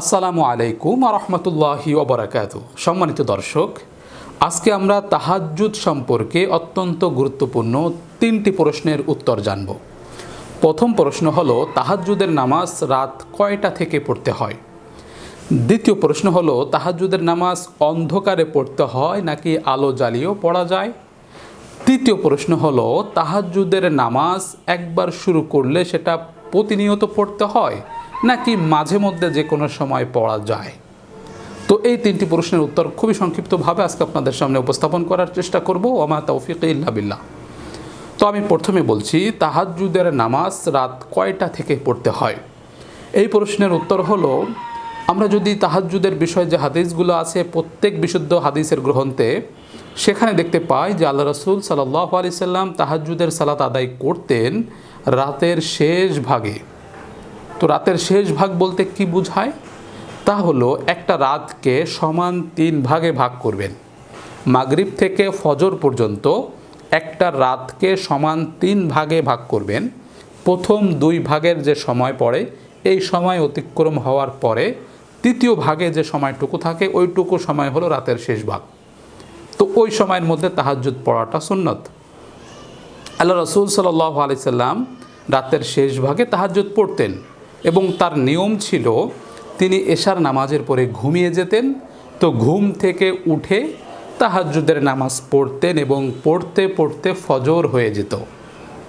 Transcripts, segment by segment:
আসসালামু আলাইকুম রহমতুল্লাহি ওবরাকাত সম্মানিত দর্শক, আজকে আমরা তাহাজ্জুদ সম্পর্কে অত্যন্ত গুরুত্বপূর্ণ তিনটি প্রশ্নের উত্তর জানব। প্রথম প্রশ্ন হল, তাহাজ্জুদের নামাজ রাত কয়টা থেকে পড়তে হয়? দ্বিতীয় প্রশ্ন হল, তাহাজ্জুদের নামাজ অন্ধকারে পড়তে হয় নাকি আলো জ্বালিয়েও পড়া যায়? তৃতীয় প্রশ্ন হল, তাহাজ্জুদের নামাজ একবার শুরু করলে সেটা প্রতিনিয়ত পড়তে হয় নাকি মাঝে মধ্যে যে কোনো সময় পড়া যায়? তো এই তিনটি প্রশ্নের উত্তর খুবই সংক্ষিপ্তভাবে আজকে আপনাদের সামনে উপস্থাপন করার চেষ্টা করব। ওমা তৌফিক ইল্লা বিল্লাহ। তো আমি প্রথমে বলছি, তাহাজ্জুদের নামাজ রাত কয়টা থেকে পড়তে হয়? এই প্রশ্নের উত্তর হলো, আমরা যদি তাহাজ্জুদের বিষয়ে যে হাদিসগুলো আছে, প্রত্যেক বিশুদ্ধ হাদিসের গ্রন্থে, সেখানে দেখতে পাই যে আল্লাহ রসুল সাল্লাহ আলি সাল্লাম তাহাজ্জুদের সালাত আদায় করতেন রাতের শেষ ভাগে। তো রাতের শেষ ভাগ বলতে কি বোঝায়? তা হলো একটা রাতকে সমান তিন ভাগে ভাগ করবেন। মাগরিব থেকে ফজর পর্যন্ত একটা রাতকে সমান তিন ভাগে ভাগ করবেন। প্রথম দুই ভাগের যে সময় পড়ে, এই সময় অতিক্রম হওয়ার পরে তৃতীয় ভাগে যে সময়টুকু থাকে, ওইটুকু সময় হলো রাতের শেষ ভাগ। তো ওই সময়ের মধ্যে তাহাজ্জুদ পড়াটা সুন্নত। আল্লাহ রসুল সাল্লাহ আলি সাল্লাম রাতের শেষ ভাগে তাহাজ্জুদ পড়তেন। এবং তার নিয়ম ছিল, তিনি এশার নামাজের পরে ঘুমিয়ে যেতেন। তো ঘুম থেকে উঠে তাহাজ্জুদের নামাজ পড়তেন এবং পড়তে পড়তে ফজর হয়ে যেত।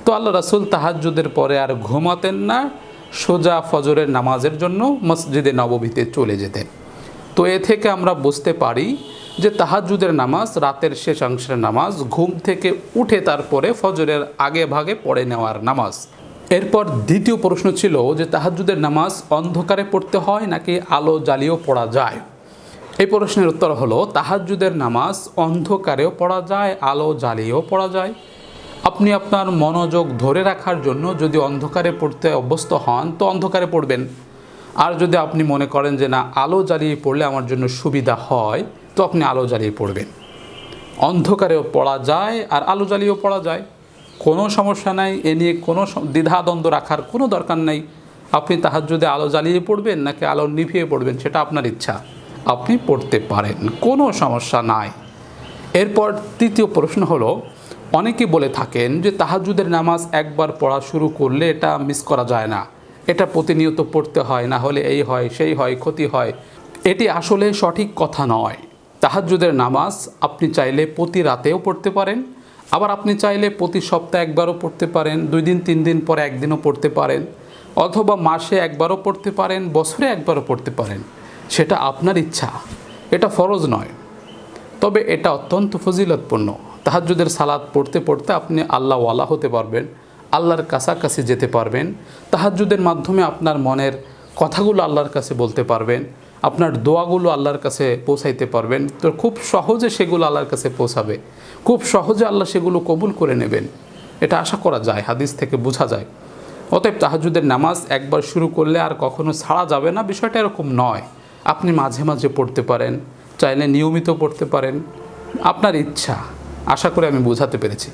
তো আল্লাহ রাসুল তাহাজ্জুদের পরে আর ঘুমাতেন না, সোজা ফজরের নামাজের জন্য মসজিদে নববীতে চলে যেতেন। তো এ থেকে আমরা বুঝতে পারি যে তাহাজ্জুদের নামাজ, রাতের শেষ অংশের নামাজ, ঘুম থেকে উঠে তারপরে ফজরের আগে ভাগে পড়ে নেওয়ার নামাজ। এরপর দ্বিতীয় প্রশ্ন ছিল যে তাহাজ্জুদের নামাজ অন্ধকারে পড়তে হয় নাকি আলো জ্বালিয়েও পড়া যায়? এই প্রশ্নের উত্তর হলো, তাহাজ্জুদের নামাজ অন্ধকারেও পড়া যায়, আলো জ্বালিয়েও পড়া যায়। আপনি আপনার মনোযোগ ধরে রাখার জন্য যদি অন্ধকারে পড়তে অভ্যস্ত হন, তো অন্ধকারে পড়বেন। আর যদি আপনি মনে করেন যে না, আলো জ্বালিয়ে পড়লে আমার জন্য সুবিধা হয়, তো আপনি আলো জ্বালিয়ে পড়বেন। অন্ধকারেও পড়া যায় আর আলো জ্বালিয়েও পড়া যায়। কোনো সমস্যা নাই, এ নিয়ে কোনো দ্বিধাদ্বন্দ্ব রাখার কোনো দরকার নেই। আপনি তাহার যদি আলো জ্বালিয়ে পড়বেন নাকি আলো নিভিয়ে পড়বেন সেটা আপনার ইচ্ছা। আপনি পড়তে পারেন, কোনো সমস্যা নাই। এরপর তৃতীয় প্রশ্ন হলো, অনেকে বলে থাকেন যে তাহাজুদের নামাজ একবার পড়া শুরু করলে এটা মিস করা যায় না। এটা প্রতিনিয়ত পড়তে হয়, না হলে এই হয়, সেই হয়, ক্ষতি হয়। এটি আসলে সঠিক কথা নয়। তাহাজুদের নামাজ আপনি চাইলে প্রতি রাতেও পড়তে পারেন। আবার আপনি চাইলে প্রতি সপ্তাহে একবারও পড়তে পারেন, দুই দিন, তিন দিন পরে একদিনও পড়তে পারেন, অথবা মাসে একবারও পড়তে পারেন, বছরে একবারও পড়তে পারেন। সেটা আপনার ইচ্ছা। এটা ফরজ নয়। তবে এটা অত্যন্ত ফজিলতপূর্ণ। তাহাজ্জুদের সালাদ পড়তে পড়তে আপনি আল্লাহ আল্লাহওয়ালা হতে পারবেন, আল্লাহর কাছাকাছি যেতে পারবেন। তাহাজ্জুদের মাধ্যমে আপনার মনের কথাগুলো আল্লাহর কাছে বলতে পারবেন। আপনার দোয়াগুলো আল্লাহর কাছে পৌঁছাইতে পারবেন। তো খুব সহজে সেগুলো আল্লাহর কাছে পৌঁছাবে। খুব সহজে আল্লাহ সেগুলো কবুল করে নেবেন। এটা আশা করা যায়, হাদিস থেকে বোঝা যায়। অতএব তাহাজুদের নামাজ একবার শুরু করলে আর কখনো ছাড়া যাবে না, বিষয়টা এরকম নয়। আপনি মাঝে মাঝে পড়তে পারেন, চাইলে নিয়মিত পড়তে পারেন। আপনার ইচ্ছা, আশা করে আমি বোঝাতে পেরেছি।